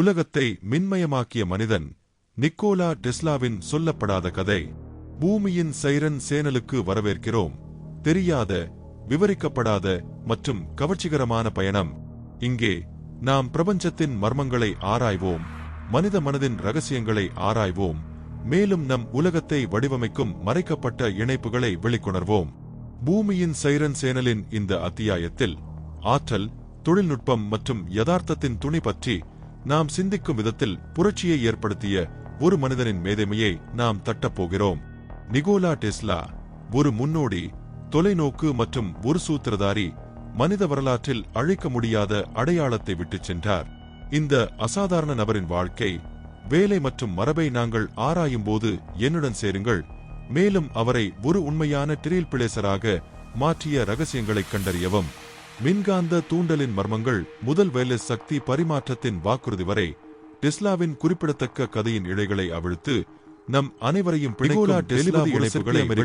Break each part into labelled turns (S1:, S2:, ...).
S1: உலகத்தை மின்மயமாக்கிய மனிதன் நிக்கோலா டெஸ்லாவின் சொல்லப்படாத கதை பூமியின் சைரன் சேனலுக்கு வரவேற்கிறோம். தெரியாத விவரிக்கப்படாத மற்றும் கவர்ச்சிகரமான பயணம். இங்கே நாம் பிரபஞ்சத்தின் மர்மங்களை ஆராய்வோம் மனித மனதின் ரகசியங்களை ஆராய்வோம் மேலும் நம் உலகத்தை வடிவமைக்கும் மறைக்கப்பட்ட இணைப்புகளை வெளிக்கொணர்வோம். பூமியின் சைரன் சேனலின் இந்த அத்தியாயத்தில் ஆற்றல் தொழில்நுட்பம் மற்றும் யதார்த்தத்தின் துணி பற்றி நாம் சிந்திக்கும் விதத்தில் புரட்சியை ஏற்படுத்திய ஒரு மனிதனின் மேதைமையை நாம் தட்டப்போகிறோம் நிகோலா டெஸ்லா ஒரு முன்னோடி தொலைநோக்கு மற்றும் ஒரு சூத்திரதாரி மனித வரலாற்றில் அழிக்க முடியாத அடையாளத்தை விட்டுச் சென்றார். இந்த அசாதாரண நபரின் வாழ்க்கை வேலை மற்றும் மரபை நாங்கள் ஆராயும் போது என்னுடன் சேருங்கள். மேலும் அவரை ஒரு உண்மையான ட்ரீல் பிளேசராக மாற்றிய ரகசியங்களைக் கண்டறியவும். மின்காந்த தூண்டலின் மர்மங்கள் முதல் வேலை சக்தி பரிமாற்றத்தின் வாக்குறுதி வரை டெஸ்லாவின் குறிப்பிடத்தக்க கதையின் இழைகளை அவிழ்த்து நம் அனைவரையும்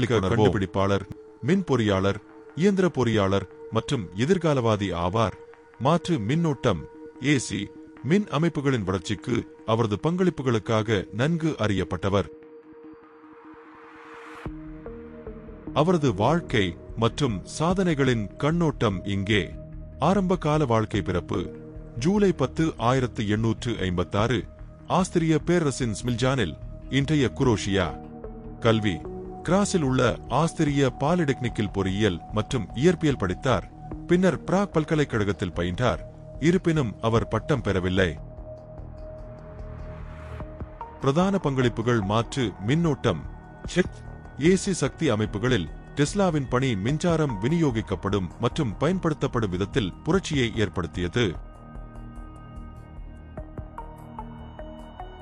S1: கண்டுபிடிப்பாளர் மின் பொறியாளர் இயந்திர பொறியாளர் மற்றும் எதிர்காலவாதி ஆவார். மாற்று மின்னோட்டம் ஏசி மின் அமைப்புகளின் வளர்ச்சிக்கு அவரது பங்களிப்புகளுக்காக நன்கு அறியப்பட்டவர். அவரது வாழ்க்கை மற்றும் சாதனைகளின் கண்ணோட்டம் இங்கே. ஆரம்ப கால வாழ்க்கை பிறப்பு. ஜூலை பத்து ஆயிரத்து எண்ணூற்று ஐம்பத்தாறு. ஆஸ்திரிய பேரரசின் ஸ்மில்ஜானில் இன்றைய குரோஷியா. கல்வி. கிராஸில் உள்ள ஆஸ்திரிய பாலிடெக்னிக்கில் பொறியியல் மற்றும் இயற்பியல் படித்தார். பின்னர் பிராக் பல்கலைக்கழகத்தில் பயின்றார். இருப்பினும் அவர் பட்டம் பெறவில்லை. பிரதான பங்களிப்புகள் மாற்று மின்னோட்டம். செக். ஏசி சக்தி அமைப்புகளில் டெஸ்லாவின் பணி மின்சாரம் விநியோகிக்கப்படும் மற்றும் பயன்படுத்தப்படும் விதத்தில் புரட்சியை ஏற்படுத்தியது.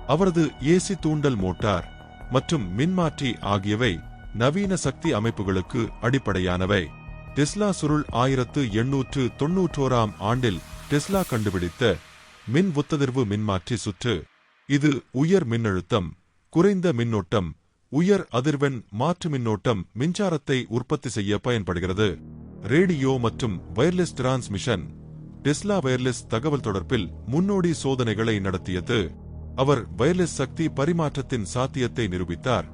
S1: அவரது ஏசி தூண்டல் மோட்டார் மற்றும் மின்மாற்றி ஆகியவை நவீன சக்தி அமைப்புகளுக்கு அடிப்படையானவை. டெஸ்லா சுருள் ஆயிரத்து எண்ணூற்று தொன்னூற்றோராம் ஆண்டில் டெஸ்லா கண்டுபிடித்த மின் ஒத்ததிர்வு மின்மாற்றி சுற்று. இது உயர் மின்னழுத்தம் குறைந்த மின்னோட்டம் உயர் அதிர்வெண் மாற்று மின்னோட்டம் மின்சாரத்தை உற்பத்தி செய்ய பயன்படுகிறது. ரேடியோ மற்றும் வயர்லெஸ் டிரான்ஸ்மிஷன் டெஸ்லா வயர்லெஸ் தகவல் தொடர்பில் முன்னோடி சோதனைகளை நடத்தியது. அவர் வயர்லெஸ் சக்தி பரிமாற்றத்தின் சாத்தியத்தை நிரூபித்தார்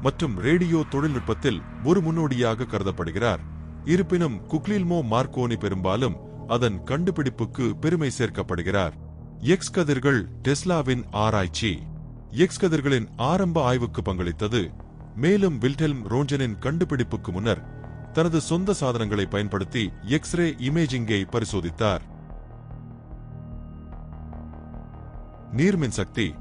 S1: மற்றும் ரேடியோ தொழில்நுட்பத்தில் ஒரு முன்னோடியாக கருதப்படுகிறார். இருப்பினும் குக்லில்மோ மார்க்கோனி பெரும்பாலும் அதன் கண்டுபிடிப்புக்கு பெருமை சேர்க்கப்படுகிறார். எக்ஸ் கதிர்கள் டெஸ்லாவின் ஆராய்ச்சி. எக்ஸ் கதிர்களின் ஆரம்ப ஆய்வுக்கு பங்களித்தது. மேலும் வில்டெல்ம் ரோஞ்சனின் கண்டுபிடிப்புக்கு முன்னர் தனது சொந்த சாதனங்களை பயன்படுத்தி எக்ஸ்ரே இமேஜிங்கை பரிசோதித்தார். நீர்மின் சக்தி.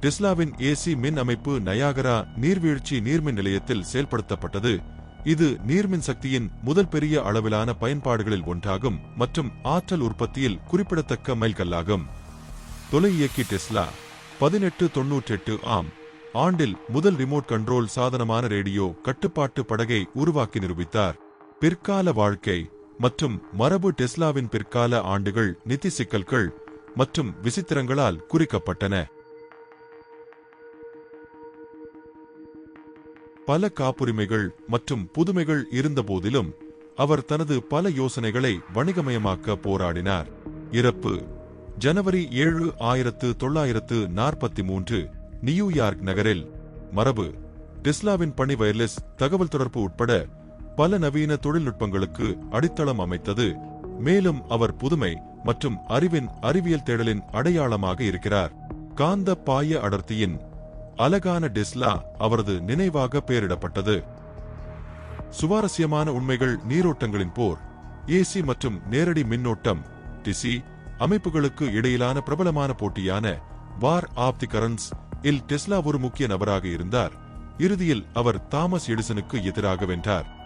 S1: டெஸ்லாவின் ஏசி மின் அமைப்பு நயாகரா நீர்வீழ்ச்சி நீர்மின் நிலையத்தில் செயல்படுத்தப்பட்டது. இது நீர்மின் சக்தியின் முதல் பெரிய அளவிலான பயன்பாடுகளில் ஒன்றாகும் மற்றும் ஆற்றல் உற்பத்தியில் குறிப்பிடத்தக்க மைல்கல்லாகும். தொலை இயக்கி டெஸ்லா. பதினெட்டு தொன்னூற்றெட்டு ஆம். ஆண்டில் முதல் ரிமோட் கண்ட்ரோல் சாதனமான ரேடியோ கட்டுப்பாட்டு படகை உருவாக்கி நிரூபித்தார். பிற்கால வாழ்க்கை மற்றும் மரபு டெஸ்லாவின் பிற்கால ஆண்டுகள் நிதி சிக்கல்கள் மற்றும் விசித்திரங்களால் குறிக்கப்பட்டன. பல காப்புரிமைகள் மற்றும் புதுமைகள் இருந்தபோதிலும் அவர் தனது பல யோசனைகளை வணிகமயமாக்க போராடினார். இறப்பு ஜனவரி ஏழு ஆயிரத்து தொள்ளாயிரத்து நாற்பத்தி மூன்று நியூயார்க் நகரில். மரபு டெஸ்லாவின் பணி வயர்லெஸ் தகவல் தொடர்பு உட்பட பல நவீன தொழில்நுட்பங்களுக்கு அடித்தளம் அமைத்தது. மேலும் அவர் புதுமை மற்றும் அறிவின் அறிவியல் தேடலின் அடையாளமாக இருக்கிறார். காந்த பாய அடர்த்தியின் அலகான டெஸ்லா அவரது நினைவாக பெயரிடப்பட்டது. சுவாரஸ்யமான உண்மைகள் நீரோட்டங்களின் போர் ஏசி மற்றும் நேரடி மின்னோட்டம் டிசி அமைப்புகளுக்கு இடையிலான பிரபலமான போட்டியான வார் ஆப் தி கரன்ஸ் இல் டெஸ்லா ஒரு முக்கிய நபராக இருந்தார். இறுதியில் அவர் தாமஸ் எடிசனுக்கு எதிராக வென்றார்.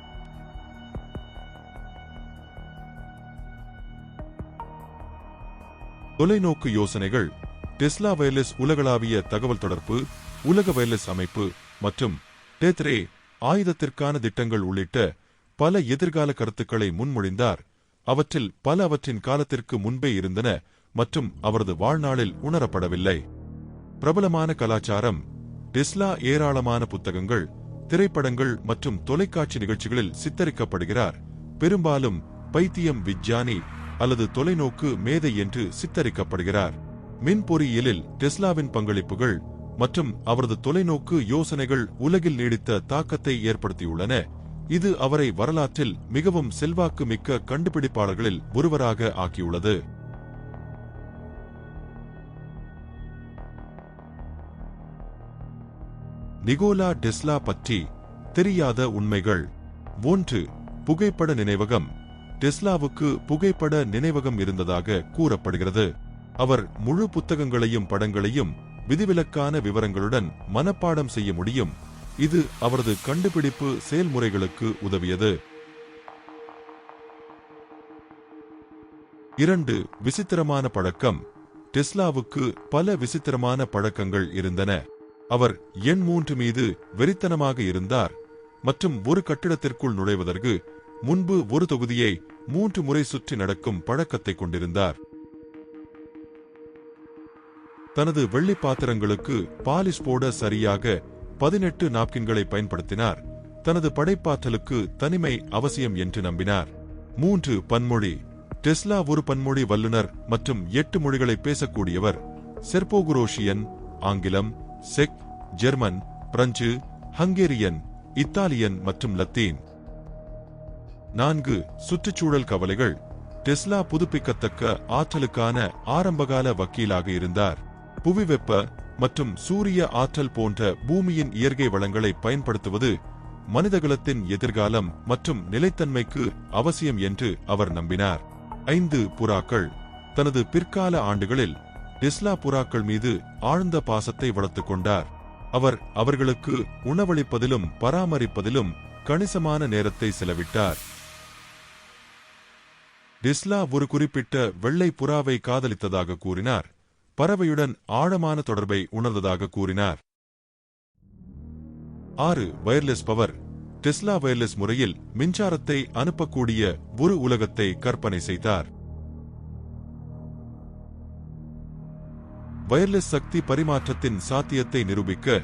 S1: தொலைநோக்கு யோசனைகள் டெஸ்லா வயர்லெஸ் உலகளாவிய தகவல் தொடர்பு உலக வயர்லெஸ் அமைப்பு மற்றும் டெத்ரே ஆயுதத்திற்கான திட்டங்கள் உள்ளிட்ட பல எதிர்கால கருத்துக்களை முன்மொழிந்தார் அவற்றில் பல அவற்றின் காலத்திற்கு முன்பே இருந்தன மற்றும் அவரது வாழ்நாளில் உணரப்படவில்லை. பிரபலமான கலாச்சாரம் டெஸ்லா ஏராளமான புத்தகங்கள் திரைப்படங்கள் மற்றும் தொலைக்காட்சி நிகழ்ச்சிகளில் சித்தரிக்கப்படுகிறார். பெரும்பாலும் பைத்தியம் விஜ்ஞானி அல்லது தொலைநோக்கு மேதை என்று சித்தரிக்கப்படுகிறார். மின் பொறியியலில் டெஸ்லாவின் பங்களிப்புகள் மற்றும் அவரது தொலைநோக்கு யோசனைகள் உலகில் நீடித்த தாக்கத்தை ஏற்படுத்தியுள்ளன. இது அவரை வரலாற்றில் மிகவும் செல்வாக்கு மிக்க கண்டுபிடிப்பாளர்களில் ஒருவராக ஆக்கியுள்ளது. நிகோலா டெஸ்லா பற்றி தெரியாத உண்மைகள். ஒன்று புகைப்பட நினைவகம். டெஸ்லாவுக்கு புகைப்பட நினைவகம் இருந்ததாக கூறப்படுகிறது. அவர் முழு புத்தகங்களையும் படங்களையும் விதிவிலக்கான விவரங்களுடன் மனப்பாடம் செய்ய முடியும். இது அவரது கண்டுபிடிப்பு செயல்முறைகளுக்கு உதவியது. இரண்டு விசித்திரமான பழக்கம். டெஸ்லாவுக்கு பல விசித்திரமான பழக்கங்கள் இருந்தன. அவர் எண் மூன்று மீது வெறித்தனமாக இருந்தார். மற்றும் ஒரு கட்டிடத்திற்குள் நுழைவதற்கு முன்பு ஒரு தொகுதியை மூன்று முறை சுற்றி நடக்கும் பழக்கத்தை கொண்டிருந்தார். தனது வெள்ளி பாத்திரங்களுக்கு பாலிஷ் போட சரியாக பதினெட்டு நாப்கின்களை பயன்படுத்தினார். தனது படைப்பாற்றலுக்கு தனிமை அவசியம் என்று நம்பினார். மூன்று பன்மொழி டெஸ்லா ஒரு பன்மொழி வல்லுனர் மற்றும் எட்டு மொழிகளை பேசக்கூடியவர். செர்போகுரோஷியன் ஆங்கிலம் செக் ஜெர்மன் பிரெஞ்சு ஹங்கேரியன் இத்தாலியன் மற்றும் லத்தீன். நான்கு சுற்றுச்சூழல் கவலைகள் டெஸ்லா புதுப்பிக்கத்தக்க ஆற்றலுக்கான ஆரம்பகால வக்கீலாக இருந்தார். புவி வெப்ப மற்றும் சூரிய ஆற்றல் போன்ற பூமியின் இயற்கை வளங்களை பயன்படுத்துவது மனிதகுலத்தின் எதிர்காலம் மற்றும் நிலைத்தன்மைக்கு அவசியம் என்று அவர் நம்பினார். ஐந்து புறாக்கள். தனது பிற்கால ஆண்டுகளில் டிஸ்லா புறாக்கள் மீது ஆழ்ந்த பாசத்தை வளர்த்துக் கொண்டார். அவர் அவர்களுக்கு உணவளிப்பதிலும் பராமரிப்பதிலும் கணிசமான நேரத்தை செலவிட்டார். டிஸ்லா ஒரு குறிப்பிட்ட வெள்ளை புறாவை காதலித்ததாக கூறினார். பறவையுடன் ஆழமான தொடர்பை உணர்ந்ததாக கூறினார். ஆறு வயர்லெஸ் பவர். டெஸ்லா வயர்லெஸ் முறையில் மின்சாரத்தை அனுப்பக்கூடிய ஒரு உலகத்தை கற்பனை செய்தார். வயர்லெஸ் சக்தி பரிமாற்றத்தின் சாத்தியத்தை நிரூபிக்க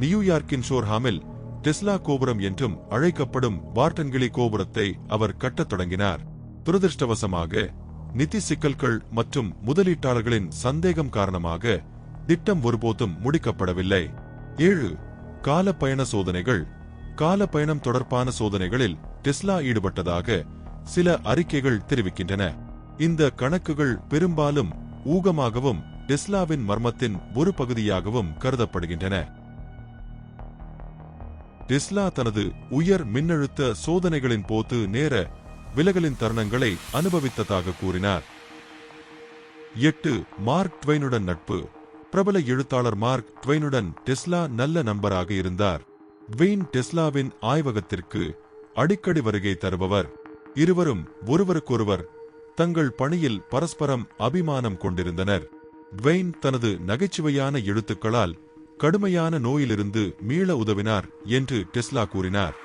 S1: நியூயார்க்கின் ஷோர்ஹாமில் டெஸ்லா கோபுரம் என்றும் அழைக்கப்படும் வார்டன்கிளி கோபுரத்தை அவர் கட்டத் தொடங்கினார். துரதிருஷ்டவசமாக நிதி சிக்கல்கள் மற்றும் முதலீட்டாளர்களின் சந்தேகம் காரணமாக திட்டம் ஒருபோதும் முடிக்கப்படவில்லை. ஏழு கால பயண சோதனைகள். கால பயணம் தொடர்பான சோதனைகளில் டெஸ்லா ஈடுபட்டதாக சில அறிக்கைகள் தெரிவிக்கின்றன. இந்த கணக்குகள் பெரும்பாலும் ஊகமாகவும் டெஸ்லாவின் மர்மத்தின் ஒரு பகுதியாகவும் கருதப்படுகின்றன. டெஸ்லா தனது உயர் மின்னழுத்த சோதனைகளின் போது நேர விலகலின் தருணங்களை அனுபவித்ததாக கூறினார். எட்டு மார்க் ட்வைனுடன் நட்பு. பிரபல எழுத்தாளர் மார்க் ட்வைனுடன் டெஸ்லா நல்ல நண்பராக இருந்தார். ட்வெயின் டெஸ்லாவின் ஆய்வகத்திற்கு அடிக்கடி வருகை தருபவர். இருவரும் ஒருவருக்கொருவர் தங்கள் பணியில் பரஸ்பரம் அபிமானம் கொண்டிருந்தனர். ட்வெயின் தனது நகைச்சுவையான எழுத்துக்களால் கடுமையான நோயிலிருந்து மீள உதவினார் என்று டெஸ்லா கூறினார்.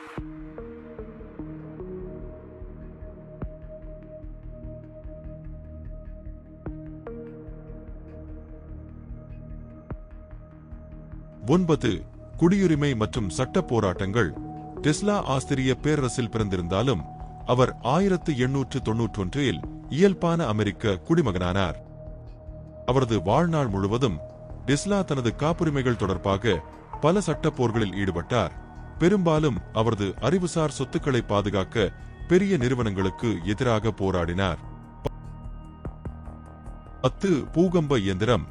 S1: ஒன்பது குடியுரிமை மற்றும் சட்ட போராட்டங்கள். டெஸ்லா ஆஸ்திரிய பேரரசில் பிறந்திருந்தாலும் அவர் ஆயிரத்து எண்ணூற்று தொன்னூற்றொன்றில் இயல்பான அமெரிக்க குடிமகனானார். அவரது வாழ்நாள் முழுவதும் டெஸ்லா தனது காப்புரிமைகள் தொடர்பாக பல சட்ட போர்களில் ஈடுபட்டார். பெரும்பாலும் அவரது அறிவுசார் சொத்துக்களை பாதுகாக்க பெரிய நிறுவனங்களுக்கு எதிராக போராடினார். பத்து பூகம்ப இயந்திரம்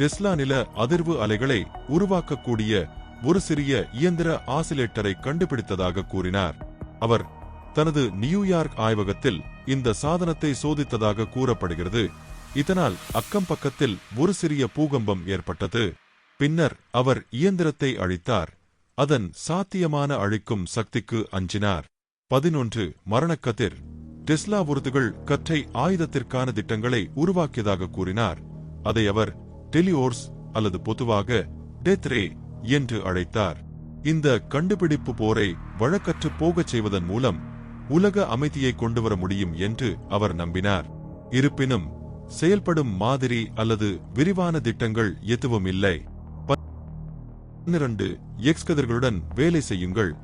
S1: டெஸ்லா நில அதிர்வு அலைகளை உருவாக்கக்கூடிய ஒரு சிறிய இயந்திர ஆசிலேட்டரை கண்டுபிடித்ததாக கூறினார். அவர் தனது நியூயார்க் ஆய்வகத்தில் இந்த சாதனத்தை சோதித்ததாக கூறப்படுகிறது. இதனால் அக்கம் பக்கத்தில் ஒரு சிறிய பூகம்பம் ஏற்பட்டது. பின்னர் அவர் இயந்திரத்தை அழித்தார். அதன் சாத்தியமான அழிக்கும் சக்திக்கு அஞ்சினார். பதினொன்று மரணக்கதிர். டெஸ்லா உருதுகள் கற்றை ஆயுதத்திற்கான திட்டங்களை உருவாக்கியதாக கூறினார். அதை அவர் டெலியோர்ஸ் அல்லது பொதுவாக டெத்ரே என்று அழைத்தார். இந்த கண்டுபிடிப்பு போரை வழக்கற்று போகச் செய்வதன் மூலம் உலக அமைதியை கொண்டுவர முடியும் என்று அவர் நம்பினார். இருப்பினும் செயல்படும் மாதிரி அல்லது விரிவான திட்டங்கள் எதுவும் இல்லை. பன்னிரண்டு எக்ஸ் கதிர்களுடன் வேலை செய்யுங்கள்.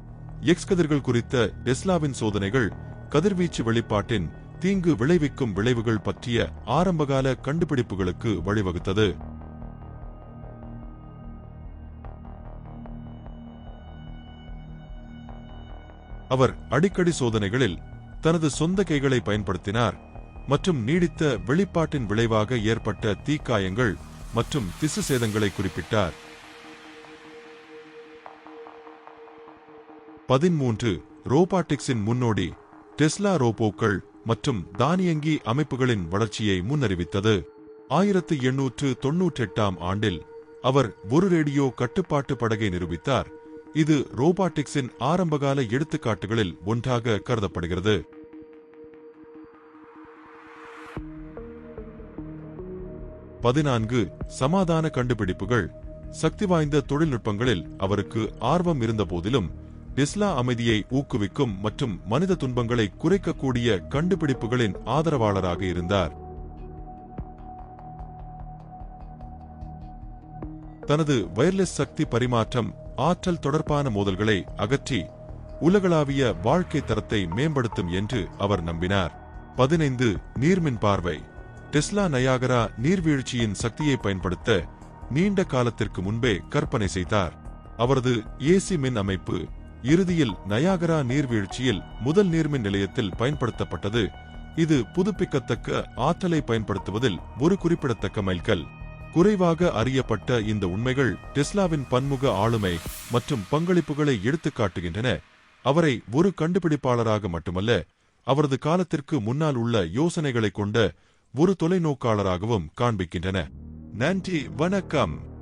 S1: எக்ஸ் கதிர்கள் குறித்த டெஸ்லாவின் சோதனைகள் கதிர்வீச்சு வெளிப்பாட்டின் தீங்கு விளைவிக்கும் விளைவுகள் பற்றிய ஆரம்பகால கண்டுபிடிப்புகளுக்கு வழிவகுத்தது. அவர் அடிக்கடி சோதனைகளில் தனது சொந்த கைகளை பயன்படுத்தினார் மற்றும் நீடித்த வெளிப்பாட்டின் விளைவாக ஏற்பட்ட தீக்காயங்கள் மற்றும் திசு சேதங்களை குறிப்பிட்டார். பதிமூன்று ரோபாட்டிக்ஸின் முன்னோடி டெஸ்லா ரோபோக்கள் மற்றும் தானியங்கி அமைப்புகளின் வளர்ச்சியை முன்னறிவித்தது. ஆயிரத்து எண்ணூற்று தொன்னூற்றெட்டாம் ஆண்டில் அவர் ஒரு ரேடியோ கட்டுப்பாட்டு படகை நிரூபித்தார். இது ரோபாட்டிக்ஸின் ஆரம்பகால எடுத்துக்காட்டுகளில் ஒன்றாக கருதப்படுகிறது. பதினான்கு சமாதான கண்டுபிடிப்புகள். சக்தி வாய்ந்த தொழில்நுட்பங்களில் அவருக்கு ஆர்வம் இருந்த போதிலும் டெஸ்லா அமைதியை ஊக்குவிக்கும் மற்றும் மனித துன்பங்களை குறைக்கக்கூடிய கண்டுபிடிப்புகளின் ஆதரவாளராக இருந்தார். தனது வயர்லெஸ் சக்தி பரிமாற்றம் ஆற்றல் தொடர்பான மோதல்களை அகற்றி உலகளாவிய வாழ்க்கை தரத்தை மேம்படுத்தும் என்று அவர் நம்பினார். பதினைந்து நீர்மின் பார்வை. டெஸ்லா நயாகரா நீர்வீழ்ச்சியின் சக்தியை பயன்படுத்த நீண்ட காலத்திற்கு முன்பே கற்பனை செய்தார். அவரது ஏசி மின் அமைப்பு இறுதியில் நயாகரா நீர்வீழ்ச்சியில் முதல் நீர்மின் நிலையத்தில் பயன்படுத்தப்பட்டது. இது புதுப்பிக்கத்தக்க ஆற்றலை பயன்படுத்துவதில் ஒரு குறிப்பிடத்தக்க மைல்கல். குறைவாக அறியப்பட்ட இந்த உண்மைகள் டெஸ்லாவின் பன்முக ஆளுமை மற்றும் பங்களிப்புகளை எடுத்துக்காட்டுகின்றன அவரை ஒரு கண்டுபிடிப்பாளராக மட்டுமல்ல அவரது காலத்திற்கு முன்னால் உள்ள யோசனைகளை கொண்ட ஒரு தொலைநோக்காளராகவும் காண்பிக்கின்றன. நன்றி வணக்கம்.